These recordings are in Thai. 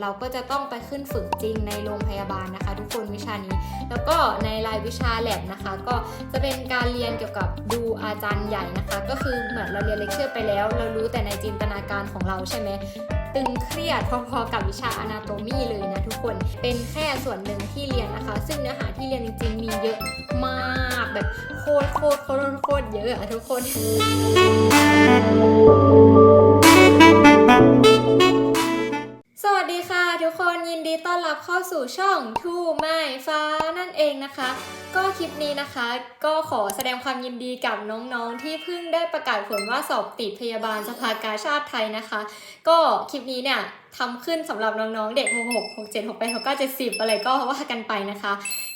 เราก็จะต้องไปขึ้นฝึกจริงในโรงพยาบาลนะคะ ทุกคนวิชานี้ แล้วก็ในรายวิชาแลบนะคะ ก็จะเป็นการเรียนเกี่ยวกับดูอาจารย์ใหญ่นะคะ ก็คือเหมือนเราเรียนเลคเชอร์ไปแล้ว เรารู้แต่ในจินตนาการของเราใช่ไหมตึงเครียดพอๆกับวิชา Anatomy เลยนะทุกคนเป็นแค่ส่วนหนึ่งที่เรียนนะคะ ซึ่งเนื้อหาที่เรียนจริงๆ มีเยอะมากแบบโคตรโคตรโคตรโคตรเยอะอะทุกคน ช่อง To My ฟ้า องนะคะ ก็คลิปนี้นะคะ ก็ขอแสดงความยินดีกับน้องๆ ที่เพิ่งได้ประกาศผลว่าสอบติดพยาบาลสภากาชาติไทยนะคะ ก็คลิปนี้เนี่ยทำขึ้นสำหรับน้องๆ เด็ก66 67 68 69 70 อะไรก็ว่ากันไปนะคะ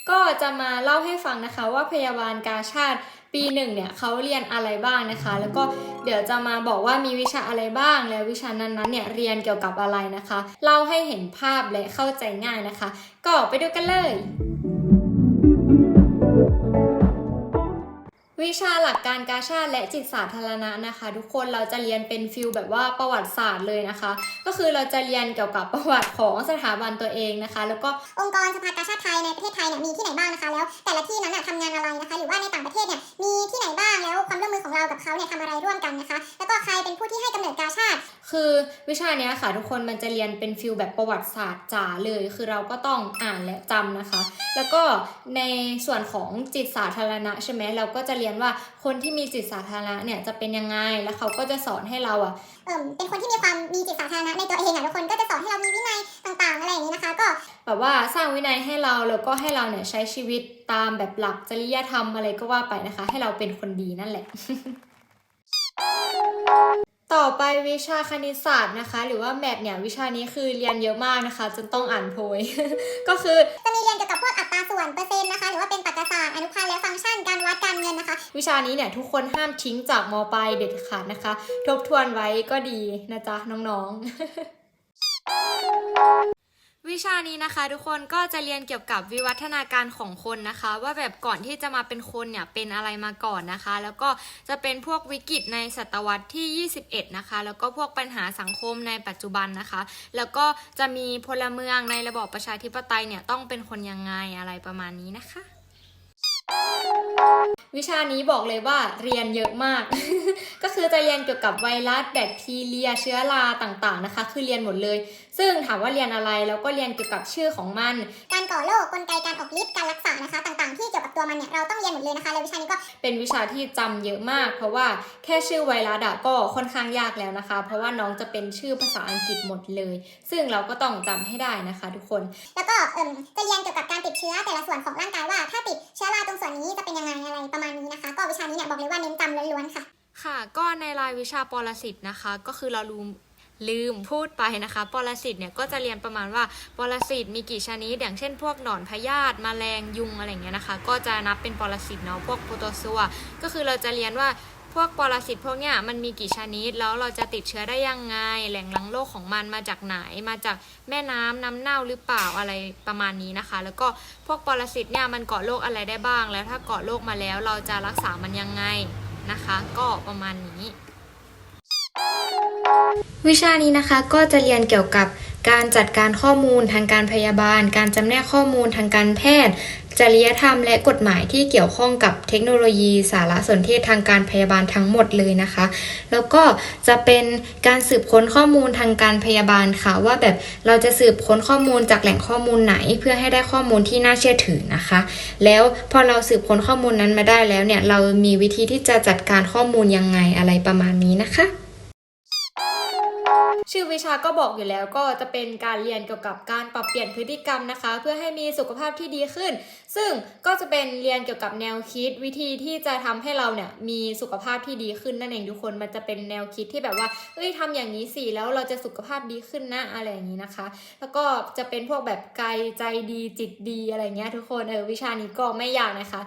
ก็จะมาเล่าให้ฟังนะคะว่าพยาบาลกาชาติปีหนึ่งเนี่ยเขาเรียนอะไรบ้างนะคะ แล้วก็เดี๋ยวจะมาบอกว่ามีวิชาอะไรบ้าง แล้ววิชานั้นๆเนี่ยเรียนเกี่ยวกับอะไรนะคะ เล่าให้เห็นภาพและเข้าใจง่ายนะคะ ก็ไปดูกันเลย วิชาหลักการกาชาติและจิตสาธารณะนะคะ ทุกคนเราจะเรียนเป็นฟิลแบบว่าประวัติศาสตร์เลยนะคะ ก็คือเราจะเรียนเกี่ยวกับประวัติของสถาบันตัวเองนะคะ แล้วก็องค์กรสภากาชาติไทยในประเทศไทยเนี่ยมีที่ไหนบ้างนะคะ แล้วแต่ละที่นั้นน่ะทำงานอะไรนะคะ หรือว่าในต่างประเทศเนี่ยมีที่ไหนบ้างแล้วความร่วมมือของเรากับเขาเนี่ยทำอะไรร่วมกันนะคะ แล้วก็ใครเป็นผู้ที่ให้กำเนิดกาชาติคือวิชาเนี้ยค่ะ ทุกคนมันจะเรียนเป็นฟิลแบบประวัติศาสตร์จ๋าเลย คือเราก็ต้องอ่านและจำนะคะ แล้วก็ในส่วนของจิตสาธารณะใช่ไหมเราก็จะเรียนว่าคนที่มีจิตสาธารณะเนี่ยจะเป็นยังไง แล้วเขาก็จะสอนให้เราอะเอ่มเป็นคนที่มีความมีจิตสาธารณะในตัวเองอะทุกคนก็จะสอนให้เรามีวินัยต่างๆอะไรอย่างนี้นะคะ ก็แบบว่าสร้างวินัยให้เราแล้วก็ให้เราเนี่ยใช้ชีวิตตามแบบหลักจริยธรรมอะไรก็ว่าไปนะคะ ให้เราเป็นคนดีนั่นแหละ ต่อไปวิชาคณิตศาสตร์นะคะ หรือว่าแมทเนี่ยวิชานี้คือเรียนเยอะมากนะคะ จนต้องอ่านโพย ก็คือจะมีเรียนเกี่ยวกับพวกอัตราส่วนเปอร์เซ็นต์นะคะ หรือว่าเป็นตรรกศาสตร์อนุพันธ์และฟังก์ชันการวัดการเงินนะคะ วิชานี้เนี่ยทุกคนห้ามทิ้งจากมปลายเด็ดขาดนะคะ ทบทวนไว้ก็ดีนะจ๊ะน้องๆ วิชานี้นะคะ ทุกคนก็จะเรียนเกี่ยวกับวิวัฒนาการของคนนะคะ ว่าแบบก่อนที่จะมาเป็นคนเนี่ยเป็นอะไรมาก่อนนะคะ แล้วก็จะเป็นพวกวิกฤตในศตวรรษที่ 21 นะคะ แล้วก็พวกปัญหาสังคมในปัจจุบันนะคะ แล้วก็จะมีพลเมืองในระบอบประชาธิปไตยเนี่ยต้องเป็นคนยังไงอะไรประมาณนี้นะคะ วิชานี้บอกเลยว่าเรียนเยอะมาก ก็คือจะเรียนเกี่ยวกับไวรัสแบคทีเรียเชื้อราต่างๆนะคะ คือเรียนหมดเลย ซึ่งถามว่าเรียนอะไรแล้วก็เรียนเกี่ยวกับชื่อของมัน การก่อโรคกลไกการออกฤทธิ์การรักษานะคะ ต่างๆ ที่เกี่ยวกับตัวมันเนี่ยเราต้องเรียนหมดเลยนะคะแล้ววิชานี้ก็เป็นวิชาที่จำเยอะมาก เพราะว่าแค่ชื่อไวรัสอะก็ค่อนข้างยากแล้วนะคะ เพราะว่าน้องจะเป็นชื่อภาษาอังกฤษหมดเลย ซึ่งเราก็ต้องจำให้ได้นะคะ ทุกคน แล้วก็เอ่มจะเรียนเกี่ยวกับการติดเชื้อแต่ละส่วนของร่างกายว่า ถ้าติดเชื้อราตรงส่วนนี้จะเป็นยังไงอะไรประมาณนี้นะคะ ก็วิชานี้เนี่ยบอกเลยว่าเน้นจำล้วนๆค่ะ ค่ะก็ในรายวิชาปรสิตนะคะ ก็คือเราลืมลืมพูดไปนะคะปรสิตเนี่ยก็จะเรียนประมาณว่าปรสิตมีกี่ชนิดอย่างเช่น พวกหนอนพยาธิแมลงยุงอะไรเงี้ยนะคะ ก็จะนับเป็นปรสิตเนาะพวกโปรโตซัวก็คือเราจะเรียนว่า วกปรสิตพวกเนี้ยมันมีกี่ชนิด แล้วเราจะติดเชื้อได้ยังไง แหล่งลังโรคของมันมาจากไหน มาจากแม่น้ำน้ำเน่าหรือเปล่าอะไรประมาณนี้นะคะ แล้วก็พวกปรสิตเนี่ยมันเกาะโรคอะไรได้บ้าง แล้วถ้าเกาะโรคมาแล้วเราจะรักษามันยังไงนะคะ ก็ประมาณนี้ วิชานี้นะคะก็จะเรียนเกี่ยวกับการจัดการข้อมูลทางการพยาบาล การจำแนกข้อมูลทางการแพทย์ จริยธรรมและกฎหมายที่เกี่ยวข้องกับเทคโนโลยีสารสนเทศทางการพยาบาลทั้งหมดเลยนะคะ แล้วก็จะเป็นการสืบค้นข้อมูลทางการพยาบาลค่ะ ว่าแบบเราจะสืบค้นข้อมูลจากแหล่งข้อมูลไหน เพื่อให้ได้ข้อมูลที่น่าเชื่อถือนะคะ แล้วพอเราสืบค้นข้อมูลนั้นมาได้แล้วเนี่ยเรามีวิธีที่จะจัดการข้อมูลยังไงอะไรประมาณนี้นะคะ ชื่อวิชาก็บอกอยู่แล้วก็จะเป็นการเรียนเกี่ยวกับการปรับเปลี่ยนพฤติกรรมนะคะ เพื่อให้มีสุขภาพที่ดีขึ้น ซึ่งก็จะเป็นเรียนเกี่ยวกับแนวคิดวิธีที่จะทำให้เราเนี่ยมีสุขภาพที่ดีขึ้นนั่นเองทุกคนมันจะเป็นแนวคิดที่แบบว่าเอ้ยทำอย่างนี้สิแล้วเราจะสุขภาพดีขึ้นนะอะไรอย่างนี้นะคะ แล้วก็จะเป็นพวกแบบกายใจดีจิตดีอะไรเงี้ยทุกคนเออวิชานี้ก็ไม่ยากนะคะ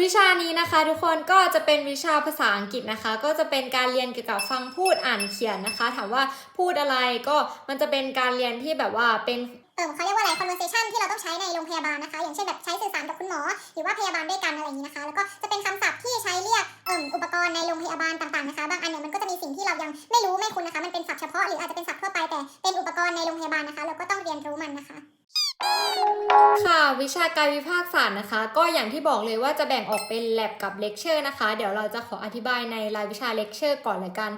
วิชานี้นะคะทุกคนก็จะเป็นวิชาภาษาอังกฤษนะคะ ก็จะเป็นการเรียนเกี่ยวกับฟังพูดอ่านเขียนนะคะ ถามว่าพูดอะไรก็มันจะเป็นการเรียนที่แบบว่าเป็นเออเขาเรียกว่าอะไร conversation ที่เราต้องใช้ในโรงพยาบาลนะคะ อย่างเช่นแบบใช้สื่อสารกับคุณหมอ หรือว่าพยาบาลด้วยกันอะไรอย่างนี้นะคะ แล้วก็จะเป็นคำศัพท์ที่ใช้เรียกเอ่มอุปกรณ์ในโรงพยาบาลต่างๆนะคะ บางอันเนี่ยมันก็จะมีสิ่งที่เรายังไม่รู้ไม่คุ้นนะคะ มันเป็นศัพท์เฉพาะหรืออาจจะเป็นศัพท์ทั่วไปแต่เป็นอุปกรณ์ในโรงพยาบาลนะคะ เราก็ต้องเรียนรู้มันนะคะ ค่ะวิชาการวิพากษศาสตร์นะคะ ก็อย่างที่บอกเลยว่าจะแบ่งออกเป็น lab กับ lecture นะคะ เดี๋ยวเราจะขออธิบายในรายวิชา lecture ก่อนเลยกัน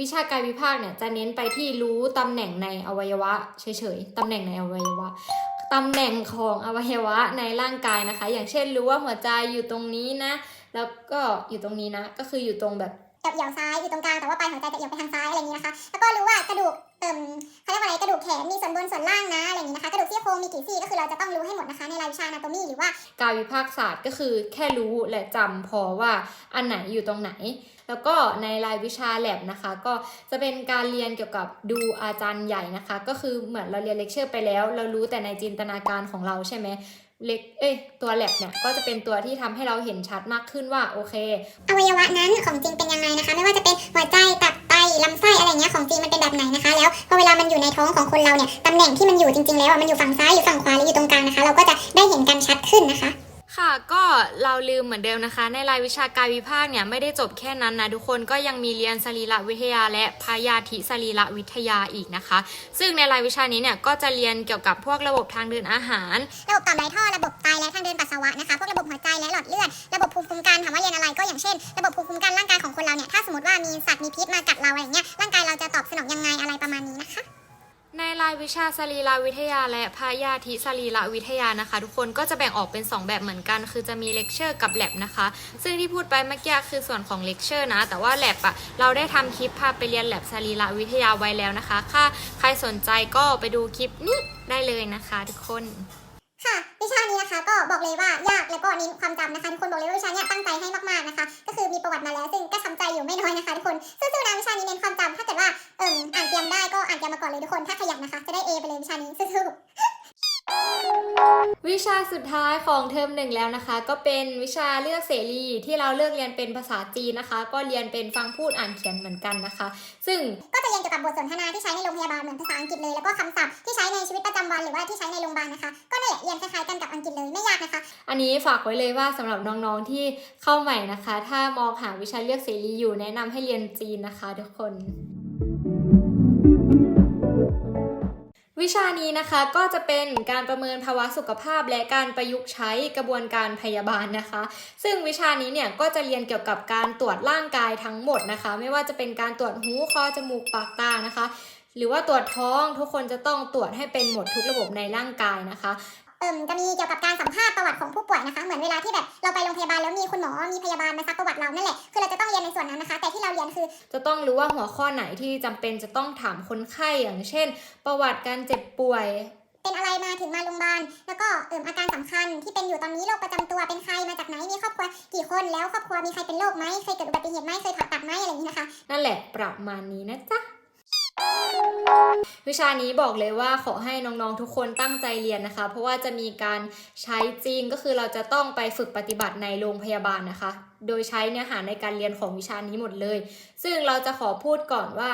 วิชาการวิพากษ์เนี่ยจะเน้นไปที่รู้ตำแหน่งในอวัยวะเฉยๆตำแหน่งในอวัยวะตำแหน่งของอวัยวะในร่างกายนะคะ อย่างเช่นรู้ว่าหัวใจอยู่ตรงนี้นะ แล้วก็อยู่ตรงนี้นะ ก็คืออยู่ตรงแบบเอียวซ้ายอยู่ตรงกลางแต่ว่าปลายหัวใจจะเอียงไปทางซ้ายอะไรอย่างนี้นะคะ แล้วก็รู้ว่ากระดูก เอ่มเขาเรียกว่าอะไรกระดูกแขนมีส่วนบนส่วนล่างนะอะไรอย่างนี้นะคะกระดูกซี่โครงมีกี่ซี่ก็คือเราจะต้องรู้ให้หมดนะคะในรายวิชา anatomy หรือว่า การวิพากษ์ศาสตร์ก็คือแค่รู้และจำพอว่าอันไหนอยู่ตรงไหน แล้วก็ในรายวิชาแลบนะคะ ก็จะเป็นการเรียนเกี่ยวกับดูอาจารย์ใหญ่นะคะ ก็คือเหมือนเราเรียนเลคเชอร์ไปแล้ว เรารู้แต่ในจินตนาการของเราใช่ไหมเล็ก เอ้ย ตัวแลบเนี่ย ก็จะเป็นตัวที่ทำให้เราเห็นชัดมากขึ้นว่า โอเค อวัยวะนั้นของจริงเป็นยังไงนะคะ ไม่ว่าจะเป็นหัวใจตับไต ลำไส้อะไรเงี้ยของจริงมันเป็นแบบไหนนะคะ แล้วพอเวลามันอยู่ในท้องของคนเราเนี่ยตำแหน่งที่มันอยู่จริงๆแล้วมันอยู่ฝั่งซ้ายอยู่ฝั่งขวาหรืออยู่ตรงกลางนะคะ เราก็จะได้เห็นกันชัดขึ้นนะคะ ค่ะก็เราลืมเหมือนเดิมนะคะ ในรายวิชาการวิพากษ์เนี่ยไม่ได้จบแค่นั้นนะทุกคนก็ยังมีเรียนสรีรวิทยา และพยาธิสรีรวิทยาอีกนะคะ ซึ่งในรายวิชานี้เนี่ยก็จะเรียนเกี่ยวกับพวกระบบทางเดินอาหาร ระบบต่อมไรท่อระบบไตและทางเดินปัสสาวะนะคะพวกระบบหัวใจและหลอดเลือดระบบภูมิคุ้มกันถามว่าเรียนอะไรก็อย่างเช่น ระบบภูมิคุ้มกันร่างกายของคนเราเนี่ยถ้าสมมติว่ามีสัตว์มีพิษมากัดเราอะไรเงี้ยายวิชาสรีรวิทยา และพยาธิสรีรวิทยานะคะ ทุกคนก็จะแบ่งออกเป็น 2 แบบเหมือนกัน คือจะมีเลคเชอร์กับแลบนะคะ ซึ่งที่พูดไปเมื่อกี้คือส่วนของเลคเชอร์นะ แต่ว่าแลบอะเราได้ทำคลิปพาไปเรียนแลบสรีรวิทยาไว้แล้วนะคะถ้าใครสนใจก็ไปดูคลิปนี้ได้เลยนะคะ ทุกคนค่ะ บอกเลยว่ายากแล้วก็เน้นความจำนะคะทุกคนบอกเลยว่าวิชาเนี้ยตั้งใจให้มากๆนะคะ ก็คือมีประวัติมาแล้วซึ่งก็ทำใจอยู่ไม่น้อยนะคะทุกคนสู้ๆนะวิชานี้เน้นความจำถ้าเกิดว่าเอิ่มอ่านเตรียมได้ก็อ่านเตรียมมาก่อนเลยทุกคนถ้าขยันนะคะ จะได้ A ไปเลยวิชานี้สู้ๆ วิชาสุดท้ายของเทอมหนึ่งแล้วนะคะ ก็เป็นวิชาเลือกเสรีที่เราเลือกเรียนเป็นภาษาจีนนะคะ ก็เรียนเป็นฟังพูดอ่านเขียนเหมือนกันนะคะ ซึ่งก็จะเรียนเกี่ยวกับบทสนทนาที่ใช้ในโรงพยาบาลเหมือนภาษาอังกฤษเลยแล้วก็คำศัพท์ที่ใช้ในชีวิตประจำวันหรือว่าที่ใช้ในโรงพยาบาลนะคะ ก็นั่นแหละเรียนคล้ายๆกันกับอังกฤษเลยไม่ยากนะคะ อันนี้ฝากไว้เลยว่าสำหรับน้องๆที่เข้าใหม่นะคะ ถ้ามองหาวิชาเลือกเสรีอยู่แนะนำให้เรียนจีนนะคะ ทุกคน วิชานี้นะคะก็จะเป็นการประเมินภาวะสุขภาพและการประยุกต์ใช้กระบวนการพยาบาลนะคะ ซึ่งวิชานี้เนี่ยก็จะเรียนเกี่ยวกับการตรวจร่างกายทั้งหมดนะคะ ไม่ว่าจะเป็นการตรวจหูคอจมูกปากตานะคะ หรือว่าตรวจท้องทุกคนจะต้องตรวจให้เป็นหมดทุกระบบในร่างกายนะคะ เอิ่มจะมีเกี่ยวกับการสัมภาษณ์ประวัติของผู้ป่วยนะคะ เหมือนเวลาที่แบบเราไปโรงพยาบาลแล้วมีคุณหมอ มีพยาบาลมาซักประวัติเรานั่นแหละ คือเราจะต้องเรียนในส่วนนั้นนะคะ แต่ที่เราเรียนคือ จะต้องรู้ว่าหัวข้อไหนที่จำเป็นจะต้องถามคนไข้อย่างเช่น ประวัติการเจ็บป่วย เป็นอะไรมาถึงมาโรงพยาบาล แล้วก็เอิ่มอาการสำคัญที่เป็นอยู่ตอนนี้โรคประจำตัวเป็นใครมาจากไหน มีครอบครัวกี่คน แล้วครอบครัวมีใครเป็นโรคไหมเคยเกิดอุบัติเหตุไหมเคยผ่าตัดไหมอะไรอย่างนี้นะคะ นั่นแหละประมาณนี้นะจ๊ะ วิชานี้บอกเลยว่าขอให้น้องๆทุกคนตั้งใจเรียนนะคะ เพราะว่าจะมีการใช้จริงก็คือเราจะต้องไปฝึกปฏิบัติในโรงพยาบาลนะคะ โดยใช้เนื้อหาในการเรียนของวิชานี้หมดเลย ซึ่งเราจะขอพูดก่อนว่า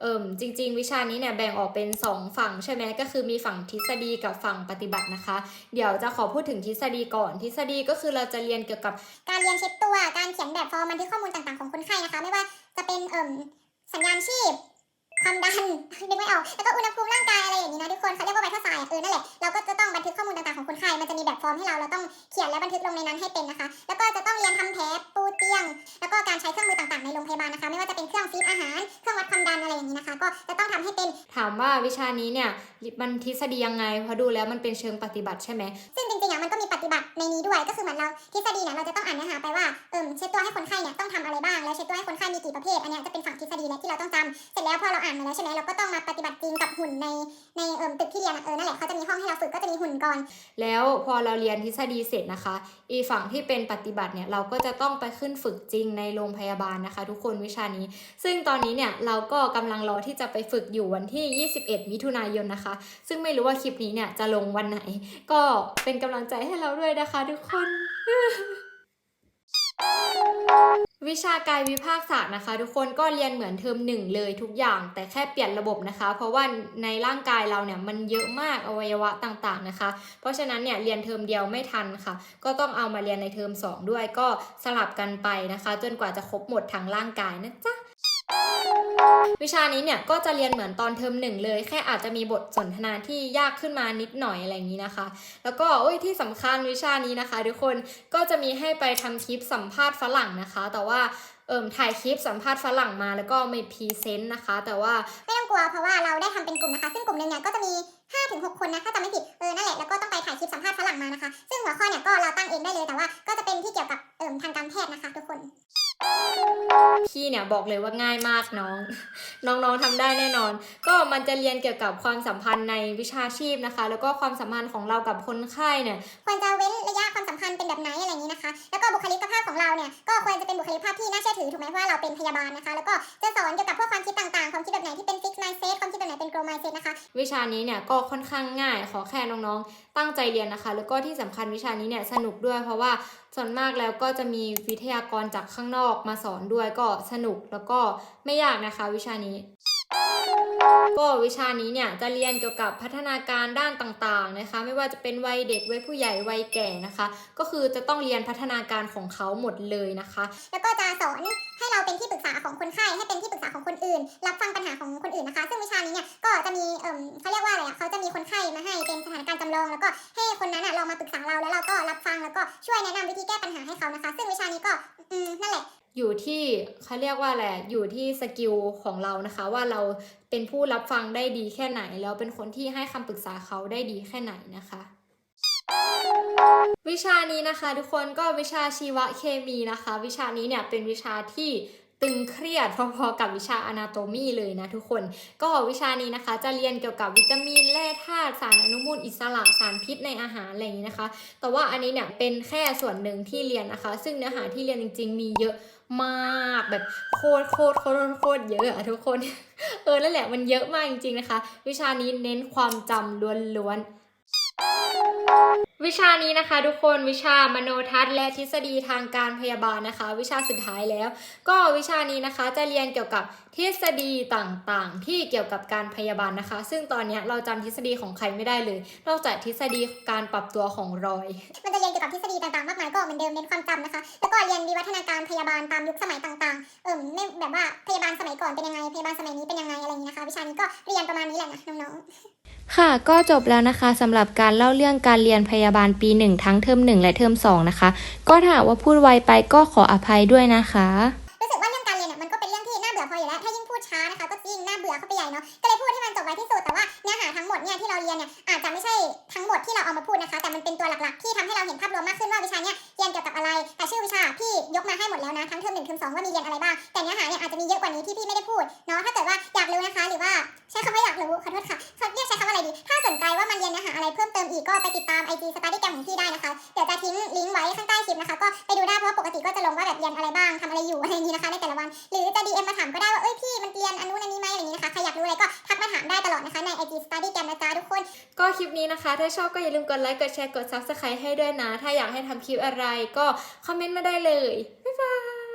เอิมจริง ๆ วิชานี้เนี่ยแบ่งออกเป็น 2 ฝั่งใช่ไหมก็คือมีฝั่งทฤษฎีกับฝั่งปฏิบัตินะคะ เดี๋ยวจะขอพูดถึงทฤษฎีก่อน ทฤษฎีก็คือเราจะเรียนเกี่ยวกับ การเรียนเช็ดตัว การเขียนแบบฟอร์มบันทึกข้อมูลต่างๆของคนไข้นะคะ ไม่ว่าจะเป็นเอิ่มสัญญาณชีพ ความดันนึกไม่ออกแล้วก็อุณหภูมิร่างกายอะไรอย่างนี้นะทุกคนเขาเรียกว่าไวท์ไซน์เออนั่นแหละเราก็จะต้องบันทึกข้อมูลต่างๆของคนไข้มันจะมีแบบฟอร์มให้เราเราต้องเขียนและบันทึกลงในนั้นให้เป็นนะคะ แล้วก็จะต้องเรียนทำแผลปูเตียง แล้วก็การใช้เครื่องมือต่างๆในโรงพยาบาลนะคะ ไม่ว่าจะเป็นเครื่องฟีดอาหาร เครื่องวัดความดันอะไรอย่างนี้นะคะ ก็จะต้องทำให้เป็นถามว่าวิชานี้เนี่ยมันทฤษฎียังไงเพราะดูแล้วมันเป็นเชิงปฏิบัติใช่ไหมซึ่งจริงๆอะมันก็มีปฏิบัติในนี้ด้วยก็คือเหมือนเราทฤษฎีเนี่ยเราจะต้องอ่านเนื้อหาไปว่าเอิ่มเช็ดตัวให้คนไข้เนี่ยต้องทำอะไรบ้างแล้วเช็ดตัวให้คนไข้มีกี่ประเภทอันเนี้ยจะเป็นฝั่งทฤษฎีและที่เราต้องจำเสร็จแล้วพอเราอ่านมาแล้วใช่ไหมเราก็ต้องมาปฏิบัติจริงกับหุ่นในในเอิ่มตึกที่เรียนอะเออนั่นแหละเขาจะมีห้องให้เราฝึกก็จะมีหุ่นก่อน แล้วพอเราเรียนทฤษฎีเสร็จนะคะ อีฝั่งที่เป็นปฏิบัติเนี่ยเราก็จะต้องไปขึ้นฝึกจริงในโรงพยาบาลนะคะ ทุกคนวิชานี้ ซึ่งตอนนี้เนี่ยเราก็กำลังรอที่จะไปฝึกอยู่วันที่ 21 มิถุนายนนะคะ ซึ่งไม่รู้ว่าคลิปนี้เนี่ยจะลงวันไหน ก็เป็นกำลังใจให้เราด้วยนะคะ ทุกคน วิชากายวิภาคศาสตร์นะคะ ทุกคนก็เรียนเหมือนเทอมหนึ่งเลยทุกอย่างแต่แค่เปลี่ยนระบบนะคะ เพราะว่าในร่างกายเราเนี่ยมันเยอะมากอวัยวะต่างๆนะคะ เพราะฉะนั้นเนี่ยเรียนเทอมเดียวไม่ทันค่ะ ก็ต้องเอามาเรียนในเทอมสองด้วยก็สลับกันไปนะคะ จนกว่าจะครบหมดทั้งร่างกายนะจ๊ะ วิชานี้เนี่ยก็จะเรียนเหมือนตอนเทอมหนึ่งเลย แค่อาจจะมีบทสนทนาที่ยากขึ้นมานิดหน่อยอะไรอย่างนี้นะคะ แล้วก็โอ้ยที่สำคัญวิชานี้นะคะ ทุกคนก็จะมีให้ไปทำคลิปสัมภาษณ์ฝรั่งนะคะ แต่ว่าเอิ่มถ่ายคลิปสัมภาษณ์ฝรั่งมาแล้วก็มีพรีเซนต์นะคะ แต่ว่าไม่ต้องกลัวเพราะว่าเราได้ทำเป็นกลุ่มนะคะ ซึ่งกลุ่มหนึ่งเนี่ยก็จะมี5-6คนนะถ้าจำไม่ผิดเออนั่นแหละแล้วก็ต้องไปถ่ายคลิปสัมภาษณ์ฝรั่งมานะคะ ซึ่งหัวข้อเนี่ยก็เราตั้งเองได้เลยแต่ว่า ก็จะเป็นที่เกี่ยวกับเอ่มทางการแพทย์นะคะ ทุกคน พี่เนี่ยบอกเลยว่าง่ายมากน้อง น้องๆทำได้แน่นอน ก็มันจะเรียนเกี่ยวกับความสัมพันธ์ในวิชาชีพนะคะ แล้วก็ความสัมพันธ์ของเรากับคนไข้เนี่ยควรจะเว้นระยะความสัมพันธ์เป็นแบบไหนอะไรอย่างนี้นะคะ แล้วก็บุคลิกภาพของเราเนี่ยก็ควรจะเป็นบุคลิกภาพที่น่าเชื่อถือถูกไหมเพราะว่าเราเป็นพยาบาลนะคะ แล้วก็จะสอนเกี่ยวกับพวกความคิดต่างๆความคิดแบบไหนที่เป็น fixed mindset ความคิดแบบไหนเป็น growth mindset นะคะ วิชานี้เนี่ยก็ค่อนข้างง่ายขอแค่น้องๆ ตั้งใจเรียนนะคะ แล้วก็ที่สำคัญวิชานี้เนี่ยสนุกด้วย เพราะว่าส่วนมากแล้วก็จะมีวิทยากรจากข้างนอกมาสอนด้วยก็สนุกแล้วก็ไม่ยากนะคะ วิชานี้ ก็วิชานี้เนี่ยจะเรียนเกี่ยวกับพัฒนาการด้านต่างๆนะคะ ไม่ว่าจะเป็นวัยเด็กวัยผู้ใหญ่วัยแก่นะคะ ก็คือจะต้องเรียนพัฒนาการของเขาหมดเลยนะคะ แล้วก็จะสอนให้เราเป็นที่ปรึกษาของคนไข้ให้เป็นที่ปรึกษาของคนอื่น รับฟังปัญหาของคนอื่นนะคะ ซึ่งวิชานี้เนี่ยก็จะมีเอ่มเขาเรียกว่าอะไรอะเขาจะมีคนไข้มาให้เป็นสถานการณ์จำลองแล้วก็ให้คนนั้นอะลองมาปรึกษาเราแล้วเราก็รับฟังแล้วก็ช่วยแนะนำวิธีแก้ปัญหาให้เขานะคะ ซึ่งวิชานี้ก็อืมนั่นแหละ อยู่ที่เขาเรียกว่าอะไรอยู่ที่สกิลของเรานะคะ ว่าเราเป็นผู้รับฟังได้ดีแค่ไหน แล้วเป็นคนที่ให้คำปรึกษาเขาได้ดีแค่ไหนนะคะวิชานี้นะคะทุกคนก็วิชาชีวเคมีนะคะ วิชานี้เนี่ยเป็นวิชาที่ตึงเครียดพอๆกับวิชาอนาโตมีเลยนะทุกคน ก็วิชานี้นะคะ จะเรียนเกี่ยวกับวิตามินแร่ธาตุสารอนุมูลอิสระสารพิษในอาหารอะไรอย่างนี้นะคะ แต่ว่าอันนี้เนี่ยเป็นแค่ส่วนหนึ่งที่เรียนนะคะ ซึ่งเนื้อหาที่เรียนจริง ๆ มีเยอะ มากแบบโคตรโคตรโคตรโคตรเยอะอะทุกคน เออนั่นแหละมันเยอะมากจริงๆนะคะ วิชานี้เน้นความจำล้วนๆ วิชานี้นะคะทุกคนวิชามโนทัศน์และทฤษฎีทางการพยาบาลนะคะ วิชาสุดท้ายแล้ว ก็วิชานี้นะคะจะเรียนเกี่ยวกับทฤษฎีต่างๆ ที่เกี่ยวกับการพยาบาลนะคะ ซึ่งตอนเนี้ยเราจำทฤษฎีของใครไม่ได้เลย นอกจากทฤษฎีการปรับตัวของรอย มันจะเรียนเกี่ยวกับทฤษฎีต่างๆมากมายก็เหมือนเดิมเน้นความจำนะคะ แล้วก็เรียนวิวัฒนาการพยาบาลตามยุคสมัยต่างๆ เอิ่มไม่แบบว่าพยาบาลสมัยก่อนเป็นยังไงพยาบาลสมัยนี้เป็นยังไงอะไรอย่างนี้นะคะ วิชานี้ก็เรียนประมาณนี้แหละนะน้องๆค่ะก็จบแล้วนะคะสำหรับการเล่าเรื่องื่องการเรียนพยาบาลปี 1 ทั้งเทอม1 และเทอม2 นะคะ ก็ถ้าว่าพูดไวไปก็ขออภัยด้วยนะคะ จะไม่ใช่ทั้งหมดที่เราเอามาพูดนะคะ แต่มันเป็นตัวหลักๆ ที่ทำให้เราเห็นภาพรวมมากขึ้นว่าวิชาเนี่ยเรียนเกี่ยวกับอะไร แต่ชื่อวิชาพี่ยกมาให้หมดแล้วนะทั้งเทอมหนึ่งเทอมสองว่ามีเรียนอะไรบ้าง แต่เนื้อหาเนี่ยอาจจะมีเยอะกว่านี้ที่พี่ไม่ได้พูดเนาะ ถ้าเกิดว่าอยากรู้นะคะ หรือว่าใช้คำว่าอยากรู้ขอโทษค่ะเรียกใช้คำว่าอะไรดี ถ้าสนใจว่ามันเรียนเนื้อหาอะไรเพิ่มเติมอีกก็ไปติดตาม IG Study Cam ของพี่ได้นะคะ เดี๋ยวจะทิ้งลิงก์ไว้ข้างใต้คลิปนะคะ ก็ไปดูได้เพราะว่าปกติก็จะลงว่าแบบเรียนอะไรบ้างทำอะไรอยู่อะไรนี้นะคะในแต่ละวัน หรือจะ DM มาถามก็ได้ว่าเอ้ยพี่มันเรียนอันนู้นอันนี้ไหมอะไรนี้นะคะใครอยากรู้อะไรก็ มาถามได้ตลอดนะคะใน IG Study แกมนะจ๊ะทุกคน ก็คลิปนี้นะคะ ถ้าชอบก็อย่าลืมกดไลค์ กดแชร์ กด subscribe ให้ด้วยนะ ถ้าอยากให้ทำคลิปอะไรก็คอมเมนต์มาได้เลย บ๊ายบาย